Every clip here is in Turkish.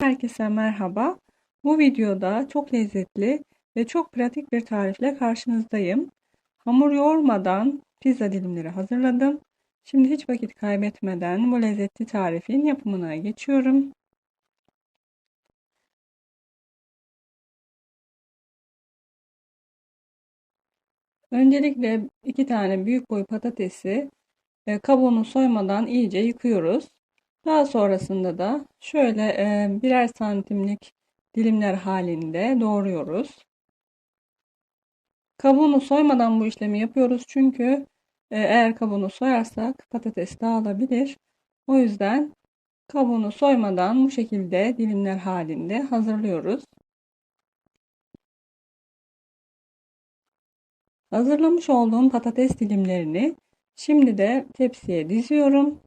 Herkese merhaba. Bu videoda çok lezzetli ve çok pratik bir tarifle karşınızdayım. Hamur yoğurmadan pizza dilimleri hazırladım. Şimdi hiç vakit kaybetmeden bu lezzetli tarifin yapımına geçiyorum. Öncelikle iki tane büyük boy patatesi kabuğunu soymadan iyice yıkıyoruz. Daha sonrasında da şöyle e, birer santimlik dilimler halinde doğruyoruz. Kabuğunu soymadan bu işlemi yapıyoruz çünkü e, eğer kabuğunu soyarsak patates dağılabilir. O yüzden kabuğunu soymadan bu şekilde dilimler halinde hazırlıyoruz. Hazırlamış olduğum patates dilimlerini şimdi de tepsiye diziyorum.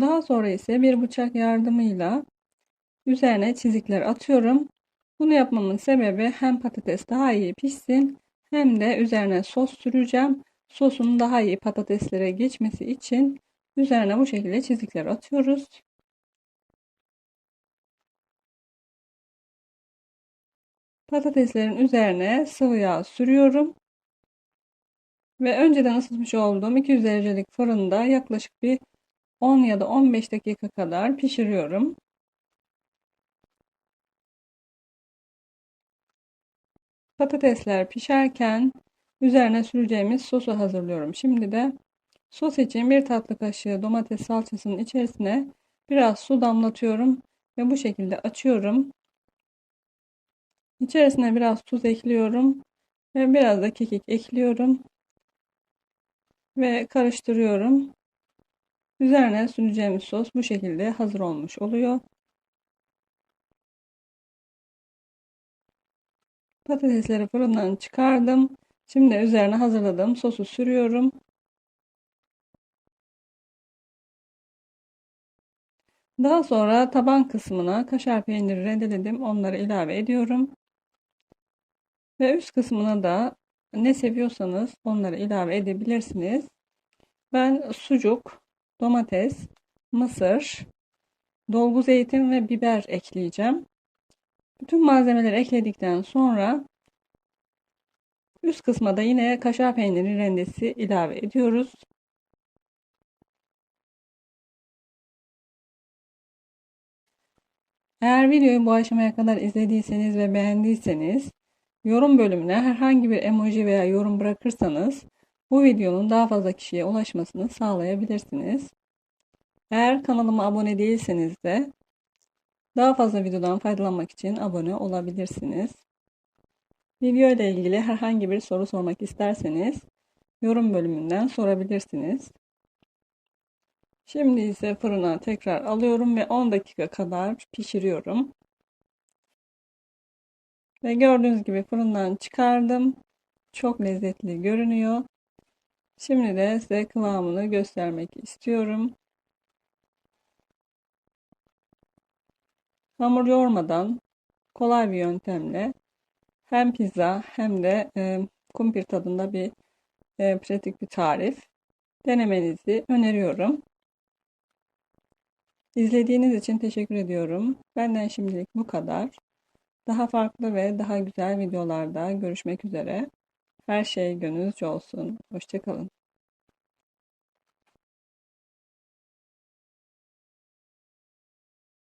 Daha sonra ise bir bıçak yardımıyla üzerine çizikler atıyorum. Bunu yapmamın sebebi hem patates daha iyi pişsin hem de üzerine sos süreceğim. Sosun daha iyi patateslere geçmesi için üzerine bu şekilde çizikler atıyoruz. Patateslerin üzerine sıvı yağ sürüyorum. Ve önceden ısıtmış olduğum 200 derecelik fırında yaklaşık bir 10 ya da 15 dakika kadar pişiriyorum. Patatesler pişerken üzerine süreceğimiz sosu hazırlıyorum. Şimdi de sos için bir tatlı kaşığı domates salçasının içerisine biraz su damlatıyorum ve bu şekilde açıyorum. İçerisine biraz tuz ekliyorum ve biraz da kekik ekliyorum ve karıştırıyorum. Üzerine süreceğimiz sos bu şekilde hazır olmuş oluyor. Patatesleri fırından çıkardım. Şimdi üzerine hazırladığım sosu sürüyorum. Daha sonra taban kısmına kaşar peyniri rendeledim. Onları ilave ediyorum. Ve üst kısmına da ne seviyorsanız onları ilave edebilirsiniz. Ben sucuk, domates, mısır, dolgu zeytin ve biber ekleyeceğim. Bütün malzemeleri ekledikten sonra üst kısma da yine kaşar peyniri rendesi ilave ediyoruz. Eğer videoyu bu aşamaya kadar izlediyseniz ve beğendiyseniz yorum bölümüne herhangi bir emoji veya yorum bırakırsanız bu videonun daha fazla kişiye ulaşmasını sağlayabilirsiniz. Eğer kanalıma abone değilseniz de daha fazla videodan faydalanmak için abone olabilirsiniz. Video ile ilgili herhangi bir soru sormak isterseniz yorum bölümünden sorabilirsiniz. Şimdi ise fırına tekrar alıyorum ve 10 dakika kadar pişiriyorum. Ve gördüğünüz gibi fırından çıkardım. Çok lezzetli görünüyor. Şimdi de size kıvamını göstermek istiyorum. Hamur yoğurmadan kolay bir yöntemle hem pizza hem de e, kumpir tadında bir e, pratik bir tarif denemenizi öneriyorum. İzlediğiniz için teşekkür ediyorum. Benden şimdilik bu kadar. Daha farklı ve daha güzel videolarda görüşmek üzere. Her şey gönlünüzce olsun. Hoşçakalın.